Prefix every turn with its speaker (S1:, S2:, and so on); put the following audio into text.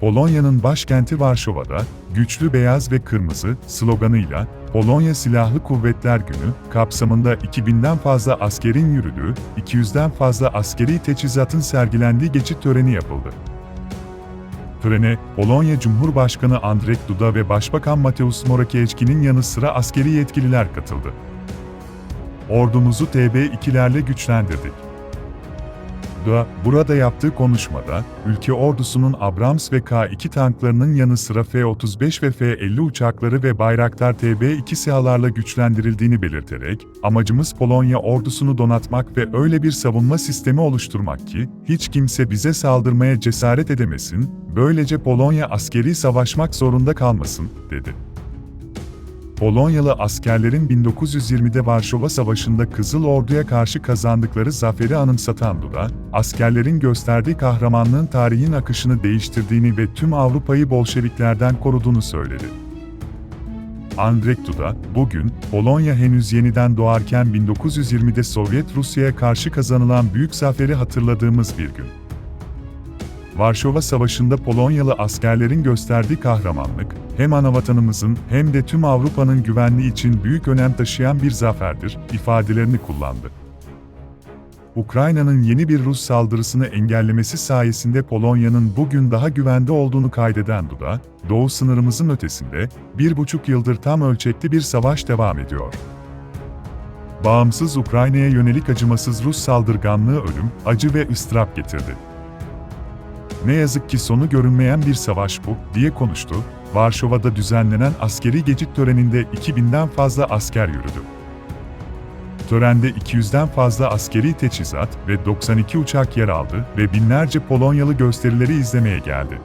S1: Polonya'nın başkenti Varşova'da, güçlü beyaz ve kırmızı sloganıyla Polonya Silahlı Kuvvetler Günü kapsamında 2000'den fazla askerin yürüdüğü, 200'den fazla askeri teçhizatın sergilendiği geçit töreni yapıldı. Törene, Polonya Cumhurbaşkanı Andrzej Duda ve Başbakan Mateusz Morawiecki'nin yanı sıra askeri yetkililer katıldı. Ordumuzu TB2'lerle güçlendirdik. Da, burada yaptığı konuşmada, ülke ordusunun Abrams ve K-2 tanklarının yanı sıra F-35 ve F-50 uçakları ve Bayraktar TB2 SİHA'larla güçlendirildiğini belirterek, amacımız Polonya ordusunu donatmak ve öyle bir savunma sistemi oluşturmak ki, hiç kimse bize saldırmaya cesaret edemesin, böylece Polonya askeri savaşmak zorunda kalmasın, dedi. Polonyalı askerlerin 1920'de Varşova Savaşı'nda Kızıl Ordu'ya karşı kazandıkları zaferi anımsatan Duda, askerlerin gösterdiği kahramanlığın tarihin akışını değiştirdiğini ve tüm Avrupa'yı Bolşeviklerden koruduğunu söyledi. Andrzej Duda, bugün, Polonya henüz yeniden doğarken 1920'de Sovyet Rusya'ya karşı kazanılan büyük zaferi hatırladığımız bir gün. Varşova Savaşı'nda Polonyalı askerlerin gösterdiği kahramanlık, hem anavatanımızın hem de tüm Avrupa'nın güvenliği için büyük önem taşıyan bir zaferdir, ifadelerini kullandı. Ukrayna'nın yeni bir Rus saldırısını engellemesi sayesinde Polonya'nın bugün daha güvende olduğunu kaydeden Duda, Doğu sınırımızın ötesinde, bir buçuk yıldır tam ölçekli bir savaş devam ediyor. Bağımsız Ukrayna'ya yönelik acımasız Rus saldırganlığı ölüm, acı ve ıstırap getirdi. Ne yazık ki sonu görünmeyen bir savaş bu, diye konuştu. Varşova'da düzenlenen askeri geçit töreninde 2000'den fazla asker yürüdü. Törende 200'den fazla askeri teçhizat ve 92 uçak yer aldı ve binlerce Polonyalı gösterileri izlemeye geldi.